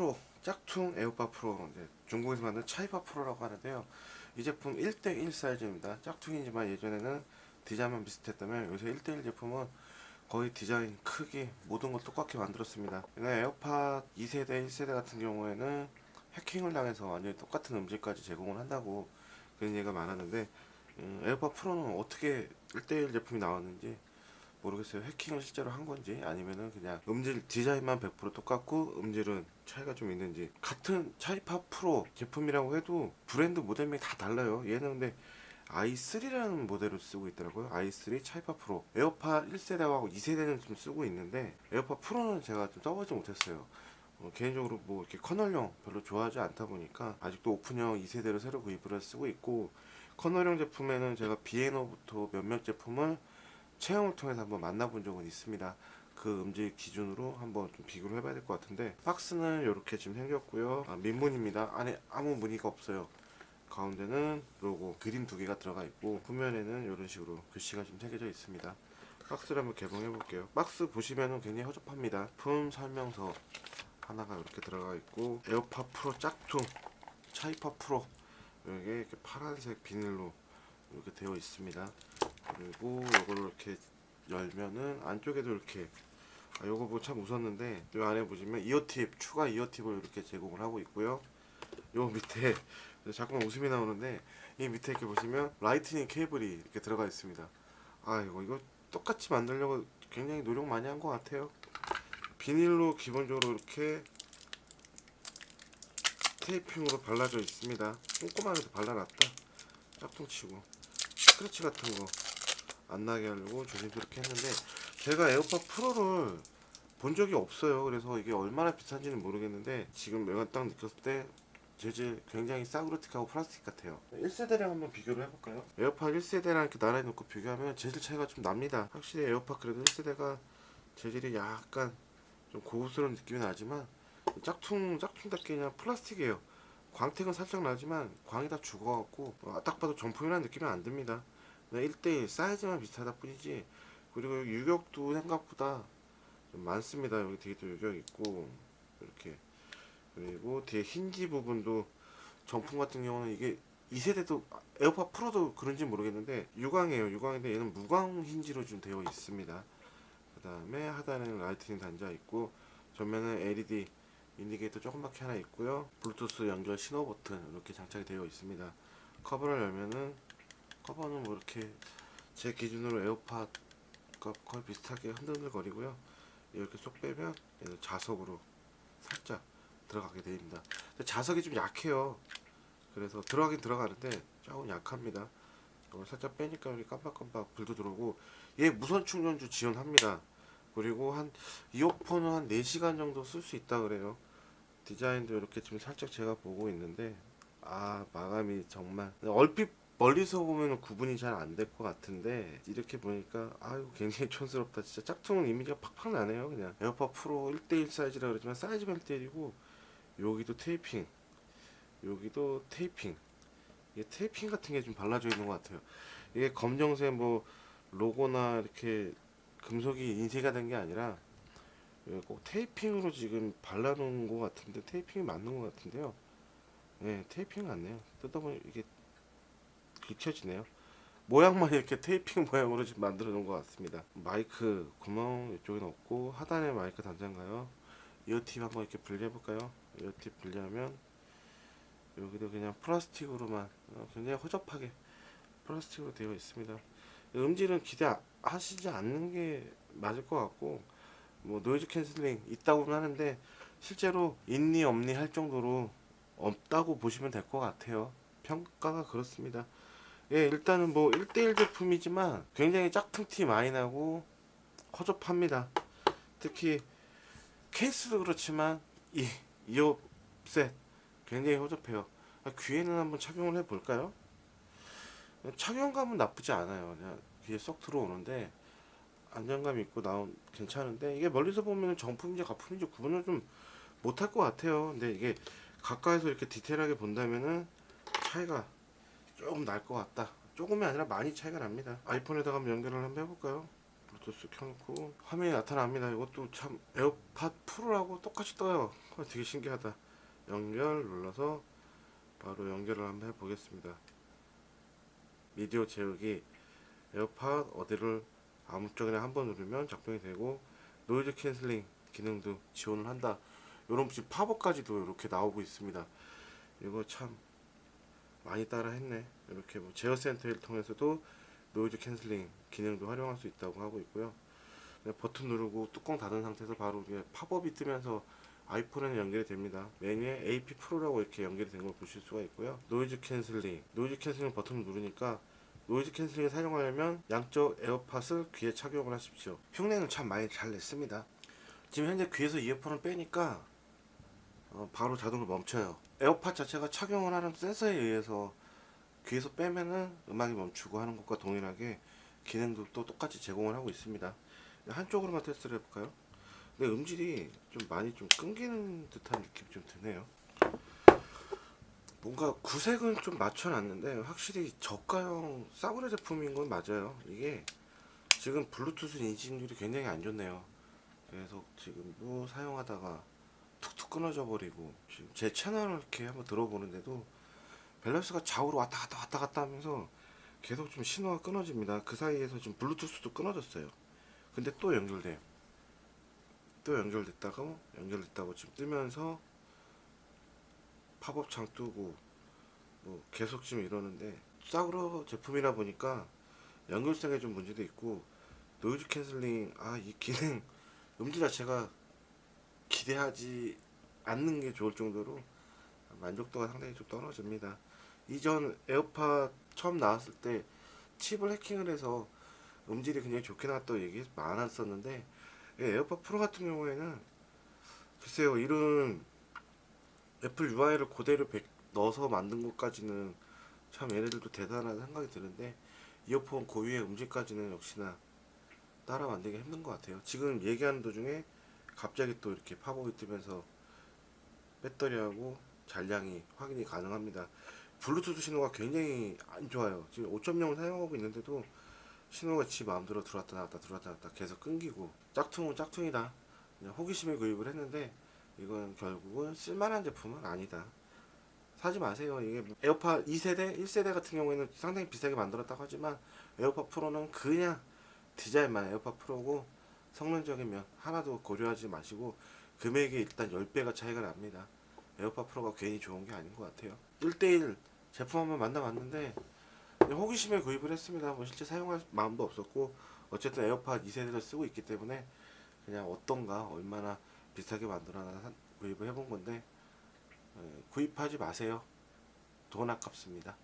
프로 짝퉁 에어팟 프로 중국에서 만든 차이파 프로라고 하는데요. 이 제품 1대1 사이즈입니다. 짝퉁이지만 예전에는 디자인만 비슷했다면 요새 1대1 제품은 거의 디자인, 크기 모든 걸 똑같게 만들었습니다. 근데 에어팟 2세대, 1세대 같은 경우에는 해킹을 당해서 완전히 똑같은 음질까지 제공을 한다고 그런 얘기가 많았는데 음, 에어팟 프로는 어떻게 1대1 제품이 나왔는지 모르겠어요. 해킹을 실제로 한 건지 아니면은 그냥 음질 디자인만 100% 똑같고 음질은 차이가 좀 있는지 같은 차이파 프로 제품이라고 해도 브랜드 모델명이 다 달라요. 얘는 근데 i3라는 모델을 쓰고 있더라고요. i3 차이파 프로. 에어팟 1세대하고 2세대는 좀 쓰고 있는데 에어팟 프로는 제가 좀 써보지 못했어요. 어, 개인적으로 뭐 이렇게 커널형 별로 좋아하지 않다 보니까 아직도 오픈형 2세대를 새로 구입을 쓰고 있고 커널형 제품에는 제가 비에너부터 몇몇 제품을 체험을 통해서 한번 만나본 적은 있습니다. 그 음질 기준으로 한번 좀 비교를 해봐야 될 것 같은데 박스는 이렇게 지금 생겼고요. 아, 민문입니다. 안에 아무 무늬가 없어요. 가운데는 로고 그림 두 개가 들어가 있고 후면에는 이런 식으로 글씨가 좀 새겨져 있습니다. 박스를 한번 개봉해 볼게요. 박스 보시면은 굉장히 허접합니다. 품 설명서 하나가 이렇게 들어가 있고 에어팟 프로 짝퉁 차이파 프로 이게 파란색 비닐로 이렇게 되어 있습니다. 그리고 이걸 이렇게 열면은 안쪽에도 이렇게 아 요거 뭐참 웃었는데 요 안에 보시면 이어팁 추가 이어팁을 이렇게 제공을 하고 있고요. 요 밑에 자꾸만 웃음이 나오는데 이 밑에 이렇게 보시면 라이트닝 케이블이 이렇게 들어가 있습니다. 아 이거 이거 똑같이 만들려고 굉장히 노력 많이 한 것 같아요. 비닐로 기본적으로 이렇게 테이핑으로 발라져 있습니다. 꼼꼼하게 발라놨다. 짝퉁치고 스크래치 같은 거 안 나게 하려고 조심스럽게 했는데 제가 에어팟 프로를 본 적이 없어요. 그래서 이게 얼마나 비싼지는 모르겠는데 지금 내가 딱 느꼈을 때 재질 굉장히 싸구르틱하고 플라스틱 같아요. 1세대랑 한번 비교를 해볼까요? 에어팟 1세대랑 이렇게 나란히 놓고 비교하면 재질 차이가 좀 납니다. 확실히 에어팟 그래도 1세대가 재질이 약간 좀 고급스러운 느낌이 나지만 짝퉁 짝퉁답게 그냥 플라스틱이에요. 광택은 살짝 나지만 광이 다 죽어갖고 어, 딱 봐도 정품이라는 느낌이 안 듭니다. 그냥 1대1 사이즈만 비슷하다 뿐이지 그리고 여기 유격도 생각보다 좀 많습니다. 여기 뒤에도 유격 있고 이렇게 그리고 뒤에 힌지 부분도 정품 같은 경우는 이게 2세대도 에어팟 프로도 그런지 모르겠는데 유광이에요. 유광인데 얘는 무광 힌지로 좀 되어 있습니다. 그 다음에 하단에는 라이트닝 단자 있고 전면은 LED 인디게이터 조금밖에 하나 있고요. 블루투스 연결 신호 버튼 이렇게 장착이 되어 있습니다. 커버를 열면은 커버는 뭐 이렇게 제 기준으로 에어팟과 거의 비슷하게 흔들흔들거리고요. 이렇게 쏙 빼면 얘는 자석으로 살짝 들어가게 됩니다. 자석이 좀 약해요. 그래서 들어가긴 들어가는데 조금 약합니다. 이걸 살짝 빼니까 여기 깜빡깜빡 불도 들어오고 얘 무선 충전주 지원합니다. 그리고 한 이어폰은 한 4시간 정도 쓸 수 있다 그래요. 디자인도 이렇게 지금 살짝 제가 보고 있는데 아 마감이 정말 얼핏 멀리서 보면 구분이 잘 안 될 것 같은데 이렇게 보니까 아유 굉장히 촌스럽다. 진짜 짝퉁은 이미지가 팍팍 나네요 그냥. 에어팟 프로 1대1 사이즈라 그러지만 사이즈가 1대1이고 여기도 테이핑 여기도 테이핑. 이게 테이핑 같은 게 좀 발라져 있는 것 같아요. 이게 검정색 뭐 로고나 이렇게 금속이 인쇄가 된 게 아니라 이거 꼭 테이핑으로 지금 발라놓은 것 같은데 테이핑이 맞는 것 같은데요. 네 테이핑 같네요. 뜯어보니 이게 비춰지네요. 모양만 이렇게 테이핑 모양으로 지금 만들어 놓은 것 같습니다. 마이크 구멍 이쪽에 없고 하단에 마이크 단자인가요? 이어팁 한번 이렇게 분리해 볼까요? 이어팁 분리하면 여기도 그냥 플라스틱으로만 어, 굉장히 허접하게 플라스틱으로 되어 있습니다. 음질은 기대하시지 않는 게 맞을 것 같고 뭐 노이즈 캔슬링 있다고는 하는데 실제로 있니 없니 할 정도로 없다고 보시면 될 것 같아요. 평가가 그렇습니다. 예, 일단은 뭐 1대1 제품이지만 굉장히 짝퉁 티 많이 나고 허접합니다. 특히 케이스도 그렇지만 이 이어셋 굉장히 허접해요. 아, 귀에는 한번 착용을 해 볼까요? 착용감은 나쁘지 않아요. 그냥 귀에 쏙 들어오는데 안정감 있고 나온 괜찮은데 이게 멀리서 보면 정품인지 가품인지 구분을 좀 못할 것 같아요. 근데 이게 가까이서 이렇게 디테일하게 본다면은 차이가 조금 날 것 같다. 조금이 아니라 많이 차이가 납니다. 아이폰에다가 한번 연결을 한번 해볼까요? 블루투스 켜놓고 화면이 나타납니다. 이것도 참 에어팟 프로라고 똑같이 떠요. 어, 되게 신기하다. 연결 눌러서 바로 연결을 한번 해보겠습니다. 미디어 제어기 에어팟 어디를 아무 쪽이나 한번 누르면 작동이 되고 노이즈 캔슬링 기능도 지원을 한다. 이런 지금 팝업까지도 이렇게 나오고 있습니다. 이거 참 많이 따라했네. 이렇게 뭐 제어 센터를 통해서도 노이즈 캔슬링 기능도 활용할 수 있다고 하고 있고요. 버튼 누르고 뚜껑 닫은 상태에서 바로 팝업이 뜨면서 아이폰에는 연결이 됩니다. 메뉴에 AP 프로라고 이렇게 연결이 된 걸 보실 수가 있고요. 노이즈 캔슬링, 노이즈 캔슬링 버튼을 누르니까 노이즈 캔슬링을 사용하려면 양쪽 에어팟을 귀에 착용을 하십시오. 흉내는 참 많이 잘 냈습니다. 지금 현재 귀에서 이어폰을 빼니까 어, 바로 자동으로 멈춰요. 에어팟 자체가 착용을 하는 센서에 의해서 귀에서 빼면은 음악이 멈추고 하는 것과 동일하게 기능도 또 똑같이 제공을 하고 있습니다. 한쪽으로만 테스트를 해볼까요? 근데 음질이 좀 많이 좀 끊기는 듯한 느낌이 좀 드네요. 뭔가 구색은 좀 맞춰놨는데 확실히 저가형 싸구려 제품인 건 맞아요. 이게 지금 블루투스 인식률이 굉장히 안 좋네요. 계속 지금 뭐 사용하다가 끊어져 버리고 지금 제 채널을 이렇게 한번 들어보는데도 밸런스가 좌우로 왔다 갔다 왔다 갔다 하면서 계속 좀 신호가 끊어집니다. 그 사이에서 지금 블루투스도 끊어졌어요. 근데 또 연결돼요. 또 연결됐다가 연결됐다고 지금 뜨면서 팝업 창 뜨고 뭐 계속 지금 이러는데 싸구려 제품이라 보니까 연결성에 좀 문제도 있고 노이즈 캔슬링 아 이 기능 음질 자체가 기대하지 않는 게 좋을 정도로 만족도가 상당히 좀 떨어집니다. 이전 에어팟 처음 나왔을 때 칩을 해킹을 해서 음질이 굉장히 좋게 나왔다고 얘기 많았었는데 이 에어팟 프로 같은 경우에는 글쎄요 이런 애플 UI를 그대로 백- 넣어서 만든 것까지는 참 얘네들도 대단하다는 생각이 드는데 이어폰 고유의 음질까지는 역시나 따라 만들기 힘든 것 같아요. 지금 얘기하는 도중에 갑자기 또 이렇게 팝업이 뜨면서 배터리하고 잔량이 확인이 가능합니다. 블루투스 신호가 굉장히 안 좋아요. 지금 5.0을 사용하고 있는데도 신호가 지 마음대로 들어왔다 나왔다 들어왔다 나왔다 계속 끊기고 짝퉁은 짝퉁이다. 그냥 호기심에 구입을 했는데 이건 결국은 쓸만한 제품은 아니다. 사지 마세요. 이게 뭐 에어팟 2세대, 1세대 같은 경우에는 상당히 비싸게 만들었다고 하지만 에어팟 프로는 그냥 디자인만 에어팟 프로고 성능적인 면 하나도 고려하지 마시고 금액이 일단 10배가 차이가 납니다. 에어팟 프로가 괜히 좋은 게 아닌 것 같아요. 1대1 제품 한번 만나봤는데 호기심에 구입을 했습니다. 뭐 실제 사용할 마음도 없었고 어쨌든 에어팟 2세대를 쓰고 있기 때문에 그냥 어떤가 얼마나 비싸게 만들어놔 산- 구입을 해본 건데 에, 구입하지 마세요. 돈 아깝습니다.